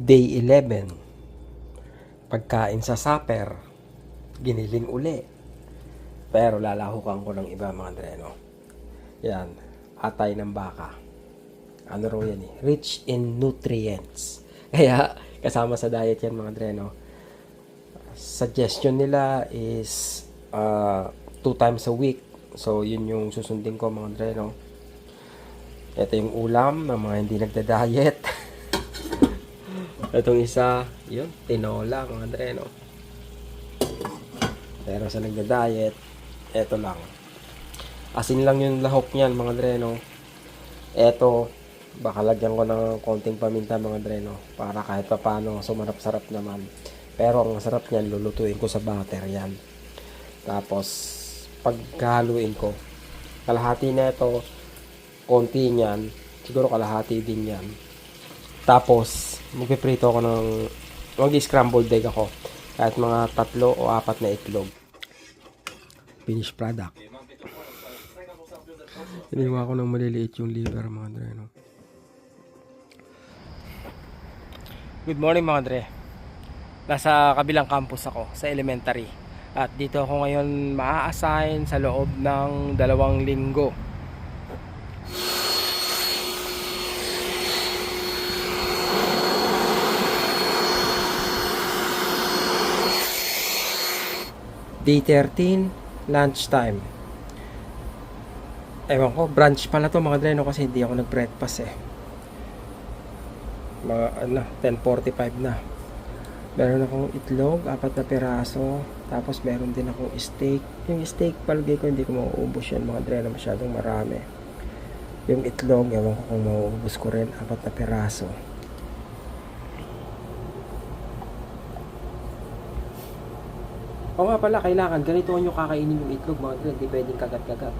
Day 11. Pagkain sa supper. Giniling uli. Pero lalahukan ko ng iba mga dreno. Yan. Atay ng baka. Ano raw yan eh? Rich in nutrients. Kaya kasama sa diet yan mga dreno. Suggestion nila is uh, two times a week. So yun yung susundin ko mga dreno. Ito yung ulam ng mga hindi nagda-diet. Itong isa, yun, tinola mga dreno. Pero sa nagda-diet, eto lang. Asin lang yung lahok niyan mga dreno. Eto, baka lagyan ko ng konting paminta mga dreno para kahit pa paano sumarap-sarap naman. Pero ang sarap niyan, lulutuin ko sa butter yan. Tapos, paghaluin ko, kalahati na ito, konti niyan, siguro kalahati din yan. Tapos, magpiprito ako ng, mag-scrambled egg ako. Kahit mga tatlo o apat na itlog. Finished product. Iniwa ko ng maliliit yung liver mga Dre. No? Good morning mga Dre. Nasa kabilang campus ako, sa elementary. At dito ako ngayon maa-assign sa loob ng dalawang linggo. Day 13, lunchtime. Ewan ko, brunch pala to mga dreno kasi hindi ako nag-breakfast eh. Mga ano, 10.45 na. Meron akong itlog, apat na piraso. Tapos meron din akong steak. Yung steak, palagay ko hindi ko mauubos yan mga dreno, masyadong marami. Yung itlog, ewan ko kung mauubos ko rin, apat na piraso. O nga pala, kailangan ganito nyo kakainin yung itlog mga dreno, hindi pwedeng kagat-kagat.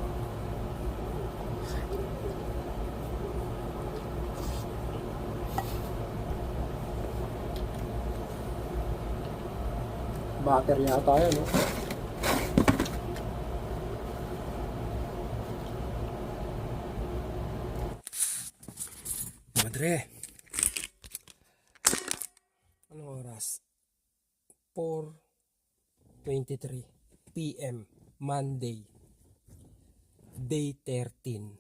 Butter yata yan, no? Madre. Anong oras? 4.23 p.m. Monday. Day 13.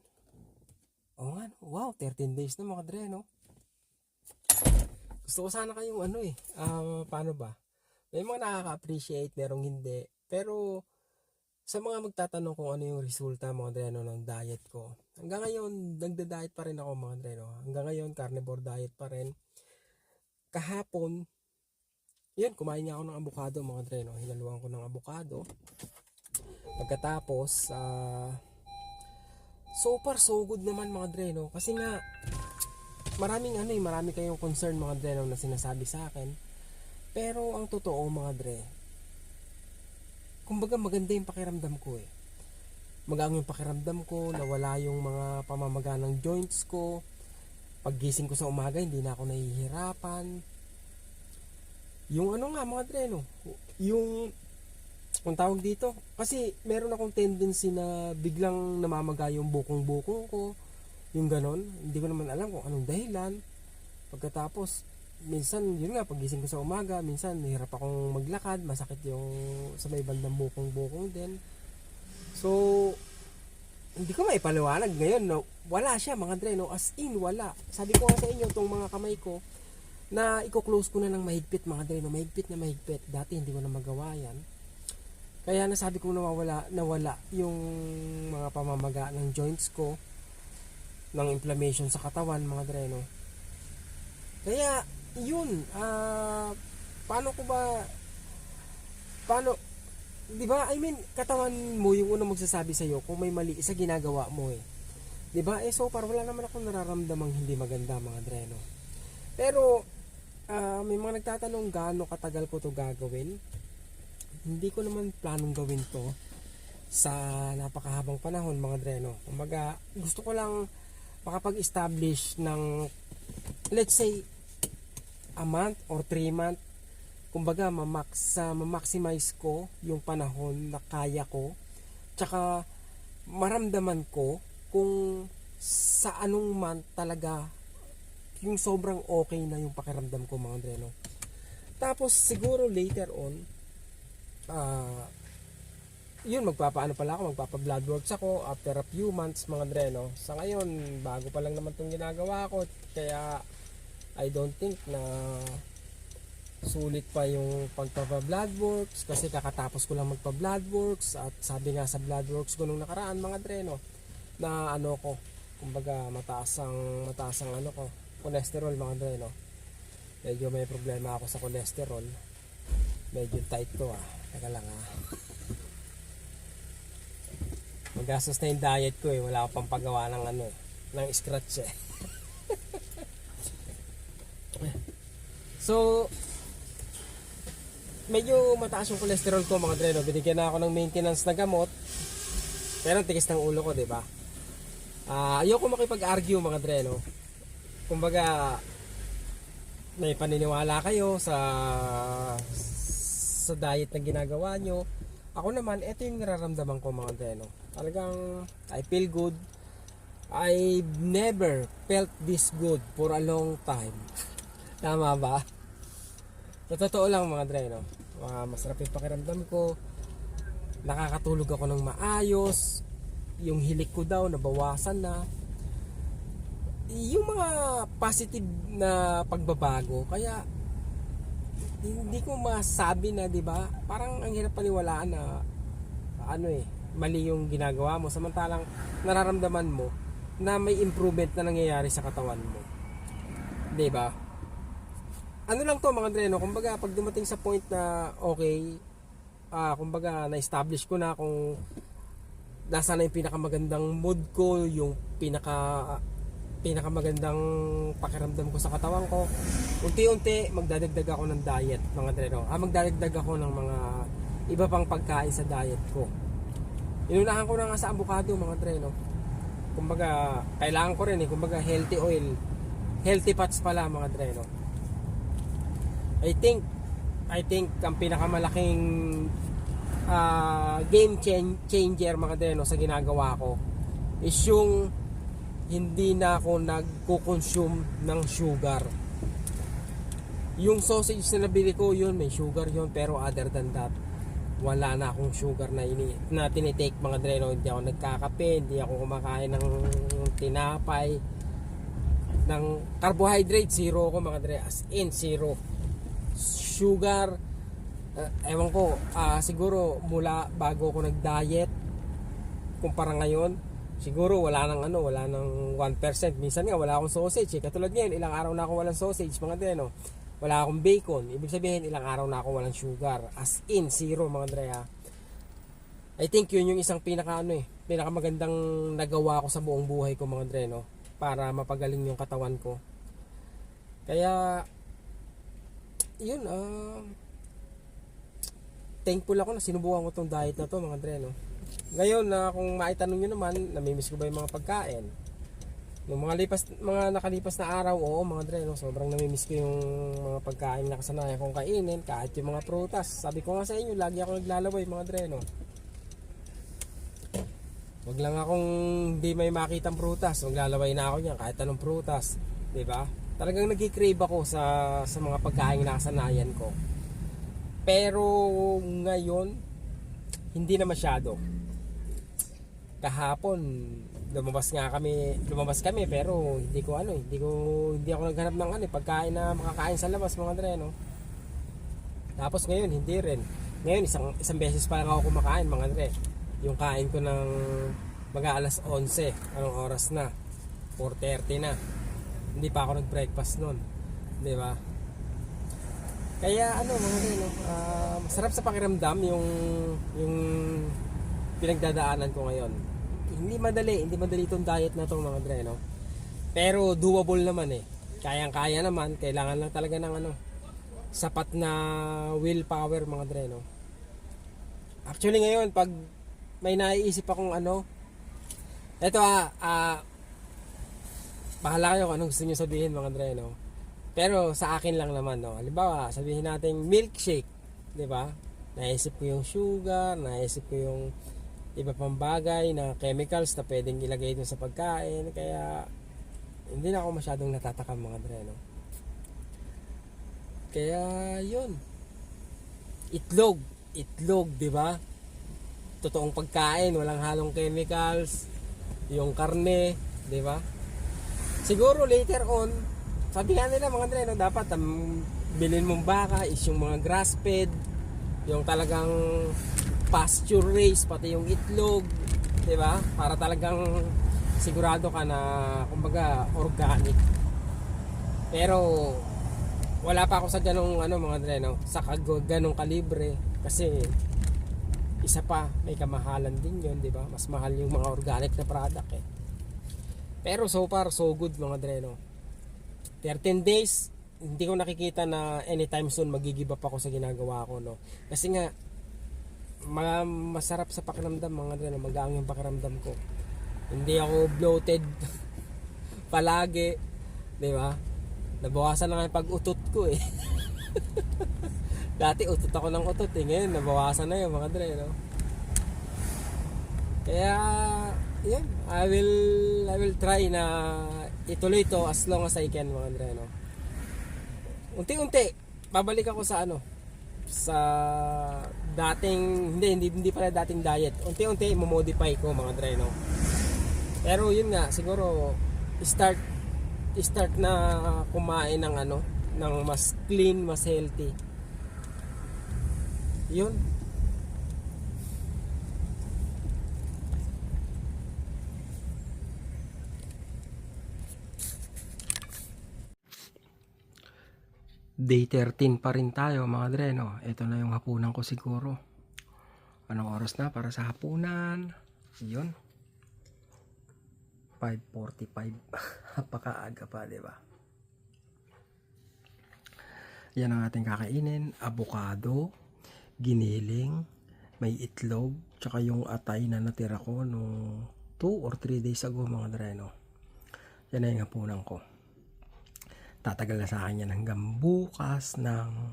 Oh, nga, no? wow, 13 days na mga dre, no? Gusto ko sana kayong ano eh, ah, paano ba? May mga nakaka-appreciate, merong hindi. Pero sa mga magtatanong kung ano yung resulta mga dreno ng diet ko. Hanggang ngayon, nagda-diet pa rin ako mga dreno. Hanggang ngayon, carnivore diet pa rin. Kahapon, yun, kumain nga ako ng avocado mga dreno. Hinaluan ko ng avocado. Pagkatapos, ah, so far so good naman mga dreno. Kasi nga, maraming ano eh, marami kayong concern mga dreno na sinasabi sa akin. Pero ang totoo mga dre, kumbaga maganda yung pakiramdam ko eh. Magaang yung pakiramdam ko, nawala yung mga pamamaga ng joints ko. Paggising ko sa umaga, hindi na ako nahihirapan. Yung ano nga mga dre, no? Yung, kung tawag dito, kasi meron akong tendency na biglang namamaga yung bukong-bukong ko. Yung ganon, hindi ko naman alam kung anong dahilan. Pagkatapos, minsan yun nga pagising ko sa umaga minsan nahirap akong maglakad masakit yung sa may bandang bukong-bukong din so hindi ko maipaliwanag ngayon no wala siya mga dre no as in wala sabi ko sa inyo tong mga kamay ko na i-close ko na ng mahigpit mga dre no mahigpit na mahigpit dati hindi ko na magawa yan kaya nasabi ko nawawala nawala yung mga pamamaga ng joints ko ng inflammation sa katawan mga dre no kaya yun, ah, paano ko ba, paano, di ba, I mean, katawan mo yung unang magsasabi sa'yo kung may mali sa ginagawa mo eh. Di ba? Eh, so far, wala naman ako nararamdamang hindi maganda mga dreno. Pero, ah, may mga nagtatanong gaano katagal ko to gagawin. Hindi ko naman planong gawin to sa napakahabang panahon mga dreno. Kumbaga, gusto ko lang makapag-establish ng let's say a month or 3 month kumbaga mamax sa ma-maximize ko yung panahon na kaya ko tsaka maramdaman ko kung sa anong month talaga yung sobrang okay na yung pakiramdam ko mga Andre, no? Tapos siguro later on, ah, yun, magpapaano pala ako, magpapa-blood works ako after a few months mga Andre, no? Sa ngayon, bago pa lang naman itong ginagawa ko, kaya I don't think na sulit pa yung pagpapa-blood works kasi kakatapos ko lang magpa-blood works at sabi nga sa blood works ko nung nakaraan mga Andre, no? Na ano ko, kumbaga mataas ang, mataas ang ano ko, cholesterol mga Andre, no? Medyo may problema ako sa cholesterol. Medyo tight to ah. Teka lang ah. Magastos na yung diet ko eh. Wala akong pampagawa ng ano eh. Ng scratch eh. so, medyo mataas yung cholesterol ko mga dreno. Binigyan na ako ng maintenance na gamot. Pero tigas ng ulo ko, di ba? Ah, ayoko makipag-argue mga dreno. Kumbaga, may paniniwala kayo sa sa diet na ginagawa nyo. Ako naman, ito yung nararamdaman ko mga dreno. Talagang, I feel good. I've never felt this good for a long time. Tama ba? Sa totoo lang mga dre, no? Ah, masarap yung pakiramdam ko. Nakakatulog ako ng maayos. Yung hilik ko daw, nabawasan na. Yung mga positive na pagbabago. Kaya, hindi ko masabi na, di ba? Parang ang hirap paniwalaan na, ano eh, mali yung ginagawa mo. Samantalang, nararamdaman mo na may improvement na nangyayari sa katawan mo. Di ba? ano lang to mga dreno, kumbaga pag dumating sa point na okay, ah kumbaga na-establish ko na kung nasa na yung pinakamagandang mood ko, yung pinaka pinakamagandang pakiramdam ko sa katawan ko. Unti-unti magdadagdag ako ng diet, mga dreno. Ah, magdadagdag ako ng mga iba pang pagkain sa diet ko. Inunahan ko na nga sa avocado, mga dreno. Kumbaga, kailangan ko rin eh, kumbaga healthy oil. Healthy fats pala, mga dreno. I think I think ang pinakamalaking ah, game chan- changer mga dreno sa ginagawa ko is yung hindi na ako nagko-consume ng sugar. Yung sausage na nabili ko yun, may sugar yun pero other than that wala na akong sugar na ini na tinitake mga dreno hindi ako nagkakape hindi ako kumakain ng tinapay ng carbohydrate zero ko mga dre as in zero sugar uh, ewan ko ah, siguro mula bago ako nag-diet kumpara ngayon siguro wala nang ano wala nang 1% minsan nga wala akong sausage eh. katulad ngayon ilang araw na ako walang sausage mga dre no? Wala akong bacon. Ibig sabihin ilang araw na ako walang sugar. As in zero mga dre ha I think yun yung isang pinaka ano eh pinakamagandang nagawa ko sa buong buhay ko mga dre no? Para mapagaling yung katawan ko. Kaya yun, ah thankful ako na sinubukan ko tong diet na to mga dre, no? Ngayon, na kung maitanong nyo naman, namimiss ko ba yung mga pagkain? Yung mga lipas, mga nakalipas na araw, oo mga dre, no? Sobrang namimiss ko yung mga pagkain na kasanayan kong kainin, kahit yung mga prutas. Sabi ko nga sa inyo, lagi ako naglalaway mga dre, no? Wag lang akong hindi may makitang prutas, maglalaway na ako niyan kahit anong prutas, 'di ba? Talagang nagki-crave ako sa sa mga pagkain na kasanayan ko. Pero ngayon hindi na masyado. Kahapon lumabas nga kami, lumabas kami pero hindi ko ano, hindi ko hindi ako naghanap ng ano, eh, pagkain na makakain sa labas mga dre, no. Tapos ngayon hindi rin. Ngayon isang isang beses pa lang ako kumakain mga dre. Yung kain ko ng mga alas 11, anong oras na? 4:30 na. Hindi pa ako nag-breakfast noon. 'Di ba? Kaya ano mga dre, no, ah, masarap sa pakiramdam yung yung pinagdadaanan ko ngayon. Hindi madali, hindi madali itong diet na itong mga dre, no? Pero doable naman eh. Kayang-kaya naman, kailangan lang talaga ng ano, sapat na willpower mga dre, no? Actually ngayon, pag may naiisip akong ano, eto ah, ah, bahala kayo kung anong gusto nyo sabihin mga dre, no? Pero sa akin lang naman, no? Halimbawa, sabihin natin milkshake, di ba? Naisip ko yung sugar, naisip ko yung iba pang bagay na chemicals na pwedeng ilagay dun sa pagkain. Kaya, hindi na ako masyadong natatakam mga dre, no? Kaya, yun. Itlog. Itlog, di ba? Totoong pagkain, walang halong chemicals. Yung karne, di ba? Siguro later on, sabi nga nila mga dre, no, dapat ang bilhin mong baka is yung mga grass fed, yung talagang pasture raised, pati yung itlog, di ba? Para talagang sigurado ka na, kumbaga, organic. Pero, wala pa ako sa ganong ano mga dre, no? sa ganong kalibre kasi isa pa may kamahalan din yon di ba mas mahal yung mga organic na product eh pero so far so good mga dre no 13 days hindi ko nakikita na anytime soon magigive up ako sa ginagawa ko no kasi nga ma- masarap sa pakiramdam mga dre no magaang yung pakiramdam ko. Hindi ako bloated palagi di ba? Nabawasan na nga yung pag-utot ko eh. Dati utot ako ng utot eh. Ngayon nabawasan na yung mga dre no? Kaya yan I will I will try na ituloy to as long as I can mga dre no? Unti-unti babalik ako sa ano sa dating hindi hindi hindi pala dating diet unti-unti mo-modify ko mga dre no pero yun nga siguro start start na kumain ng ano ng mas clean, mas healthy. Yun. Day 13 pa rin tayo mga dre, no? Ito na yung hapunan ko siguro. Anong oras na para sa hapunan? Yun. 5.45. Napakaaga pa, di ba? Yan ang ating kakainin. Avocado, giniling, may itlog, tsaka yung atay na natira ko nung 2 or 3 days ago mga dreno. Yan na yung hapunan ko. Tatagal na sa akin yan hanggang bukas ng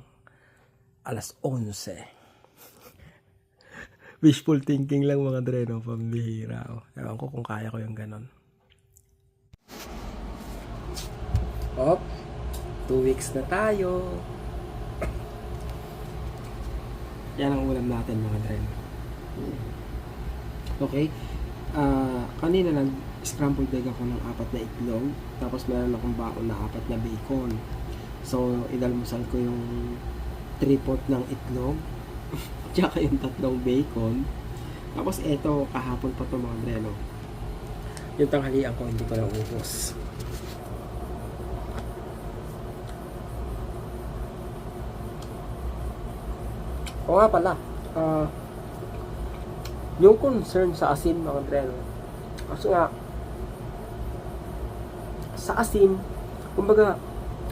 alas 11. Wishful thinking lang mga dreno, pambihira. Oh. Ewan ko kung kaya ko yung ganon. Op, two weeks na tayo. Yan ang ulam natin mga dren. Okay. Ah, kanina nag scrambled egg ako ng apat na itlog. Tapos meron akong baon na apat na bacon. So, inalmusal ko yung 3 ng itlog. Tsaka yung tatlong bacon. Tapos eto, kahapon pa to mga dreno. Yung tanghalian ko, hindi ko na ubos. O nga pala, ah, yung concern sa asin mga dreno, kasi nga, sa asin, kumbaga,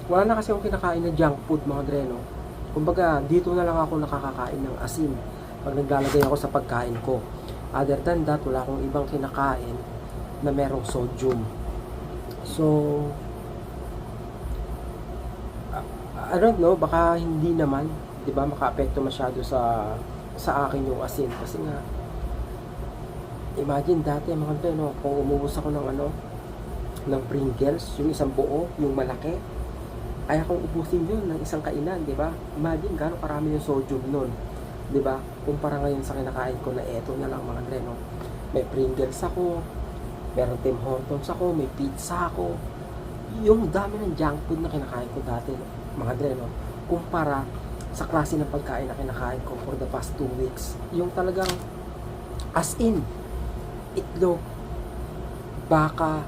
wala na kasi akong kinakain na junk food mga dreno. Kumbaga, dito na lang ako nakakakain ng asin pag naglalagay ako sa pagkain ko. Other than that, wala akong ibang kinakain na merong sodium. So, I don't know, baka hindi naman, 'di ba, makaapekto masyado sa sa akin yung asin kasi nga imagine dati mga no, kung umubos ako ng ano ng Pringles, yung isang buo, yung malaki, kaya kong ubusin yun ng isang kainan, 'di ba? Imagine gaano karami yung sodium nun, 'di ba? Kumpara ngayon sa kinakain ko na eto na lang mga kapatid, no. May Pringles ako, meron Tim Hortons ako, may pizza ako. Yung dami ng junk food na kinakain ko dati, mga dre, no? Kumpara sa klase ng pagkain na kinakain ko for the past two weeks. Yung talagang as in, itlog, baka,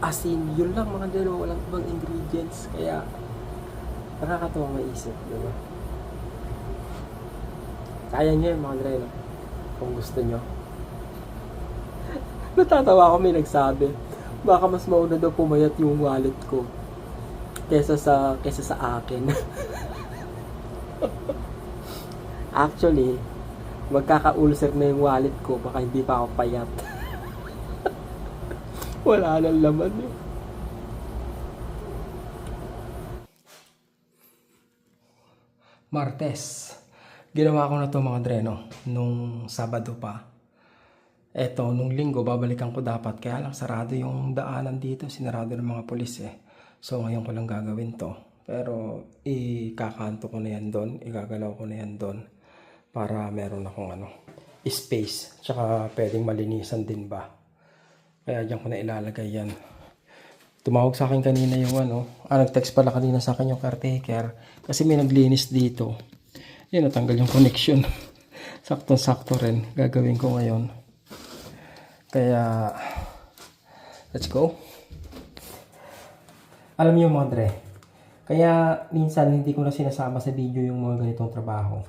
asin, yun lang mga no? Walang ibang ingredients. Kaya, nakakatuwang maisip, di ba? Kaya nyo yun, mga dre? Kung gusto nyo. Natatawa ako may nagsabi, baka mas mauna daw pumayat yung wallet ko kesa sa kesa sa akin. Actually, magkaka-ulcer na yung wallet ko, baka hindi pa ako payat. Wala nang laman eh. Martes. Ginawa ko na to mga dreno nung Sabado pa. Eto, nung linggo, babalikan ko dapat. Kaya lang, sarado yung daanan dito. Sinarado ng mga pulis eh. So, ngayon ko lang gagawin to. Pero, ikakanto ko na yan doon. Igagalaw ko na yan doon. Para meron akong ano, space. Tsaka, pwedeng malinisan din ba. Kaya dyan ko na ilalagay yan. Tumawag sa akin kanina yung ano. Ah, nag-text pala kanina sa akin yung caretaker. Kasi may naglinis dito. Yan, natanggal yung connection. Saktong-sakto rin. Gagawin ko ngayon. Kaya, let's go. Alam niyo mga dre, kaya minsan hindi ko na sinasama sa video yung mga ganitong trabaho.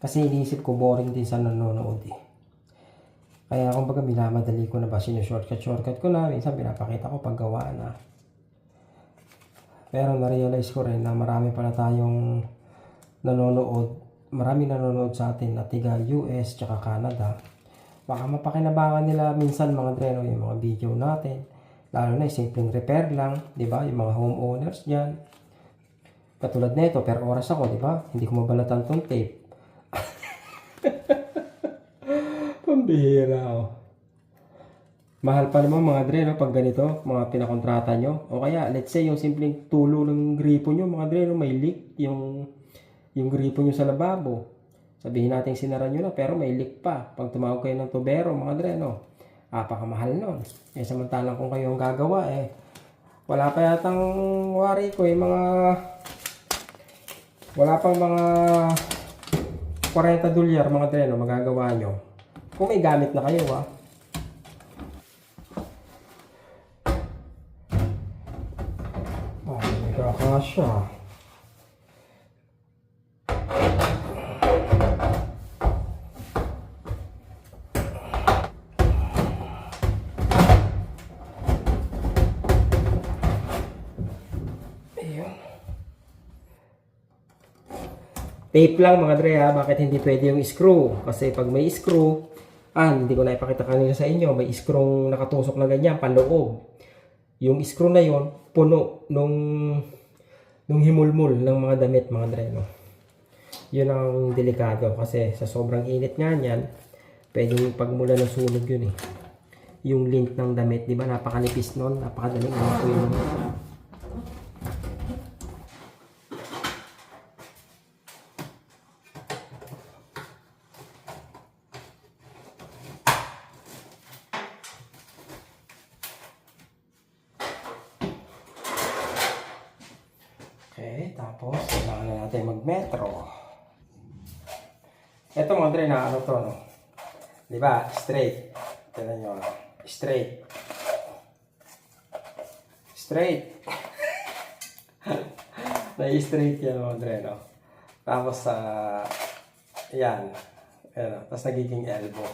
Kasi iniisip ko boring din sa nanonood eh. Kaya kumbaga minamadali ko na ba, sinushortcut-shortcut ko na, minsan pinapakita ko paggawa na. Pero na-realize ko rin na marami pala tayong nanonood, marami nanonood sa atin na tiga US tsaka Canada. Baka mapakinabangan nila minsan mga dreno yung mga video natin. Lalo na yung simpleng repair lang, di ba? Yung mga homeowners dyan. Katulad nito, per oras ako, di ba? Hindi ko mabalatan tong tape. Pambihira oh. Mahal pa naman mga dre, no? pag ganito, mga pinakontrata nyo. O kaya, let's say, yung simpleng tulo ng gripo nyo, mga dre, no? may leak yung, yung gripo nyo sa lababo. Sabihin natin sinara nyo na, pero may leak pa. Pag tumawag kayo ng tubero, mga dre, no? Apakamahal nun. Eh, samantalang kung kayo ang gagawa, eh, wala pa yatang wari ko, yung mga, wala pang mga 40 dolyar, mga dre, no? magagawa nyo. Kung may gamit na kayo, ah. Ah, may kakasya. Ayun. Tape lang mga dre ha, bakit hindi pwede yung screw? Kasi pag may screw, ah, hindi ko na ipakita kanina sa inyo, may screw nakatusok na ganyan, panloob. Yung screw na yon puno nung nung himulmul ng mga damit mga dre no. Yun ang delikado kasi sa sobrang init nga niyan, pwedeng pagmula ng sunog yun eh. Yung link ng damit, di ba? Napakanipis nun, napakadaling umapoy nun. Okay, tapos kailangan na natin mag-metro. Ito mga dre na ano to, no? Di ba? Straight. Tignan nyo, no? Straight. Straight. Na-straight yan mga dre, no? Tapos sa yan. Ano, tapos nagiging elbow.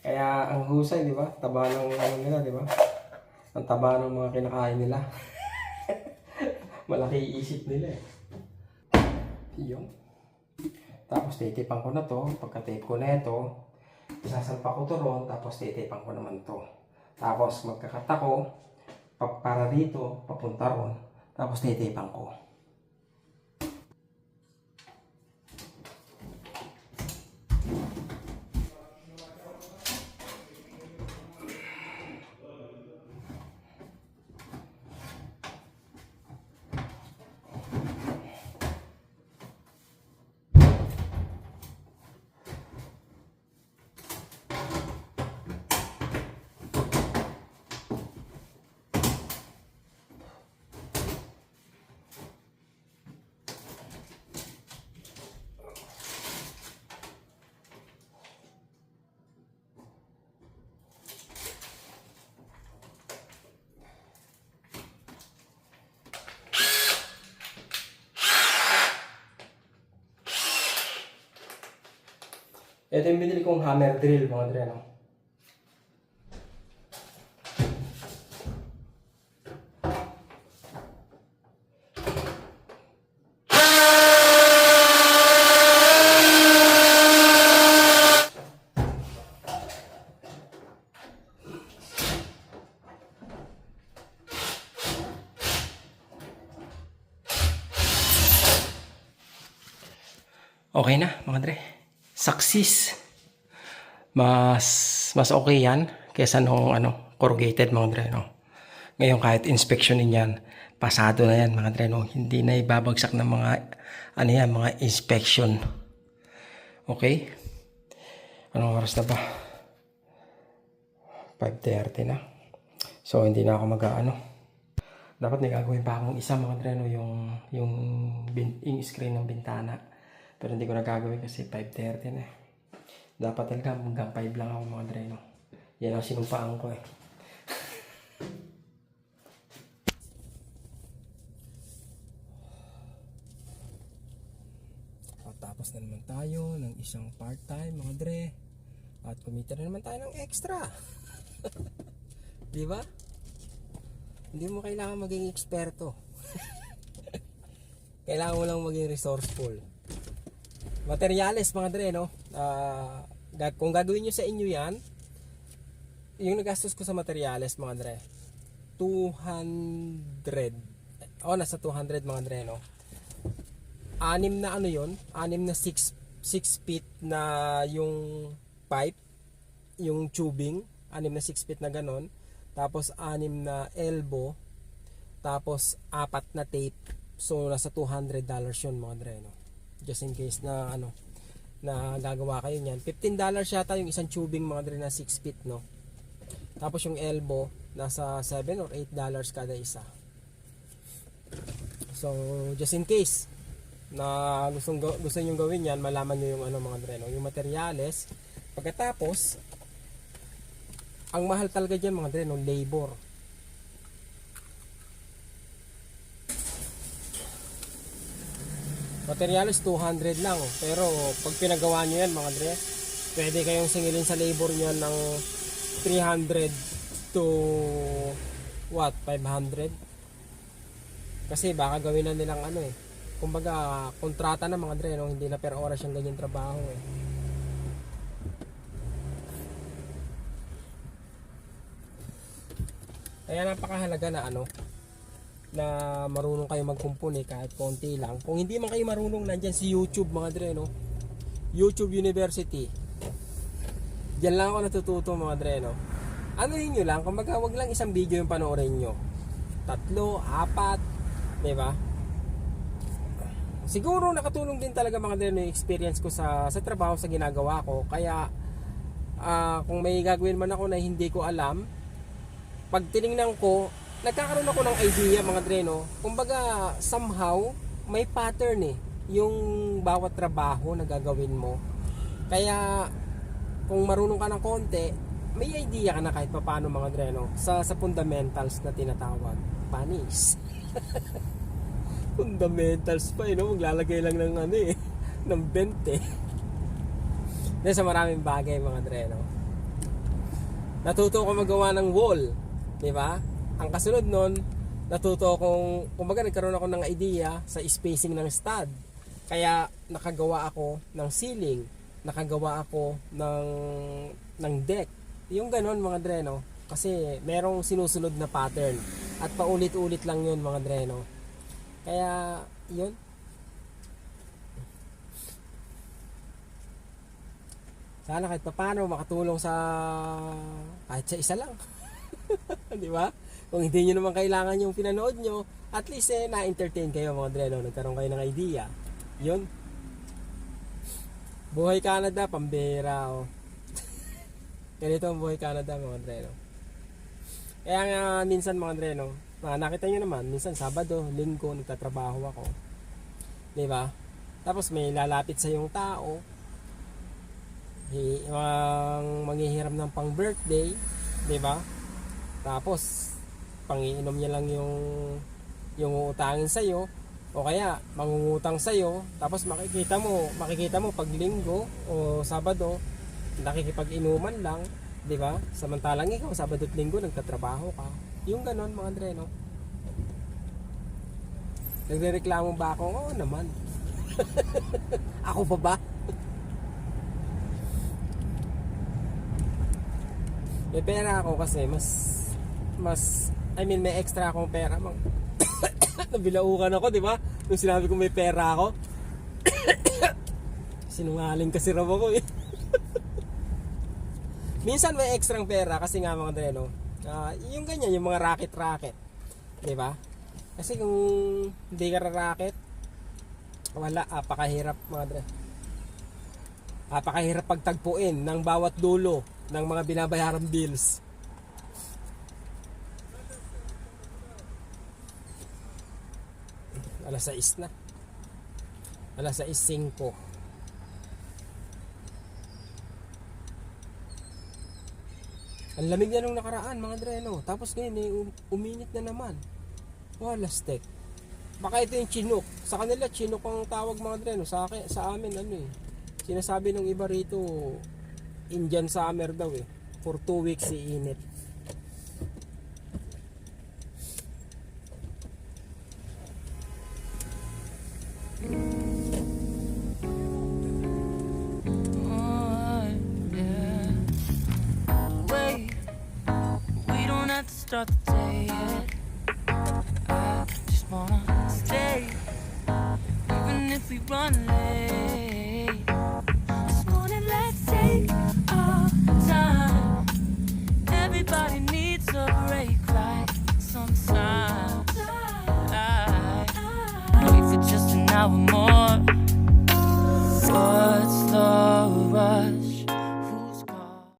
Kaya ang husay, di ba? Taba ng ano nila, di ba? Ang taba ng mga kinakain nila. Malaki isip nila eh. Yung. Tapos titipan ko na to. Pagka-tape ko na ito, isasalpa ko to ron. Tapos titipan ko naman to. Tapos magkakata ko, pa- para dito, papunta ron. Tapos titipan ko. Ito yung binili kong hammer drill mga dre, no? Okay na, mga dre. Success. mas mas okay yan kaysa nung ano, corrugated mga dre, no? Ngayon kahit inspeksyonin yan, pasado na yan mga dre, no? Hindi na ibabagsak ng mga ano yan, mga inspection. Okay? Anong oras na ba? 5.30 na. So, hindi na ako mag-ano. Dapat may gagawin pa akong isa mga dre, no? Yung, yung, yung screen ng bintana. Pero hindi ko na gagawin kasi 5.30 na. Dapat talaga hanggang 5 lang ako mga dre, no? Yan ang sinumpaan ko eh. At tapos na naman tayo ng isang part-time mga dre. At kumita na naman tayo ng extra. Di ba? Hindi mo kailangan maging eksperto. kailangan mo lang maging resourceful. Materyales mga dre, no? Gag- kung gagawin nyo sa inyo yan, yung nagastos ko sa materyales mga dre, 200. Oh, nasa 200 mga dre, no? Anim na ano yon Anim na 6 6 feet na yung pipe, yung tubing, anim na 6 feet na ganon. Tapos anim na elbow, tapos apat na tape. So nasa 200 dollars yun mga dre, no? Just in case na ano na gagawa kayo niyan. 15 dollars yata yung isang tubing mga dre na 6 feet, no? Tapos yung elbow nasa 7 or 8 dollars kada isa. So just in case na gustong ga- gusto niyo gawin yan, malaman niyo yung ano mga dre, no? Yung materyales. Pagkatapos ang mahal talaga diyan mga dre, no? labor. Materials 200 lang. Pero pag pinagawa nyo yan mga dre, pwede kayong singilin sa labor nyo ng 300 to what 500 kasi baka gawin na nilang ano eh kumbaga kontrata na mga dre no? hindi na per oras yung ganyan trabaho eh kaya napakahalaga na ano na marunong kayo magkumpuni kahit konti lang. Kung hindi man kayo marunong, nandyan si YouTube mga dre, no? YouTube University. Diyan lang ako natututo mga dre, no? Ano yun nyo lang, kumbaga wag lang isang video yung panoorin nyo. Tatlo, apat, di ba? Siguro nakatulong din talaga mga dre no, yung experience ko sa, sa trabaho, sa ginagawa ko. Kaya, ah, kung may gagawin man ako na hindi ko alam, pag tiningnan ko, nagkakaroon ako ng idea mga dreno. Kumbaga, somehow, may pattern eh. Yung bawat trabaho na gagawin mo. Kaya, kung marunong ka ng konti, may idea ka na kahit paano mga dreno sa, sa fundamentals na tinatawag. Panis. fundamentals pa eh, no? Maglalagay lang ng ano eh, ng 20. Dahil sa maraming bagay mga dreno. Natuto ko magawa ng wall, di ba? Ang kasunod nun, natuto akong, kumbaga nagkaroon ako ng idea sa spacing ng stud. Kaya nakagawa ako ng ceiling, nakagawa ako ng ng deck. Yung ganon mga dreno. Kasi merong sinusunod na pattern. At paulit-ulit lang yun mga dreno. Kaya, yun. Sana kahit paano makatulong sa kahit sa isa lang. Di ba? Kung hindi nyo naman kailangan yung pinanood nyo, at least eh, na-entertain kayo mga dreno, nagkaroon kayo ng idea. Yun. Buhay Canada, pambira oh. Ganito ang buhay Canada mga dreno. Kaya nga minsan mga dreno, ah, nakita nyo naman, minsan Sabado, Linggo, nagtatrabaho ako. Di ba? Tapos may lalapit sa yung tao, ang manghihiram ng pang birthday, di ba? Tapos pangiinom niya lang yung yung uutangin sa iyo o kaya mangungutang sa iyo tapos makikita mo makikita mo pag linggo o sabado nakikipag-inuman lang, 'di ba? Samantalang ikaw sabado at linggo nagtatrabaho ka. Yung ganon mga Andre, no? Nagrereklamo ba ako? Oo naman. ako pa ba? May pera ako kasi mas mas I mean may extra akong pera mang nabilaukan ako di ba nung sinabi ko may pera ako sinungaling kasi raw ako eh Minsan may extrang pera kasi nga mga dreno. ah, yung ganyan, yung mga racket-racket. 'Di ba? Kasi kung hindi ka racket, wala, apakahirap mga dre. Apakahirap pagtagpuin ng bawat dulo ng mga binabayarang bills. Alas 6 na. Alas 6.05. Ang lamig na nung nakaraan mga dreno. Tapos ngayon eh, um- uminit na naman. Wala stek. Baka ito yung chinuk. Sa kanila chinuk ang tawag mga dreno. Sa, akin, sa amin ano eh. Sinasabi ng iba rito Indian summer daw eh. For two weeks iinit. Oh,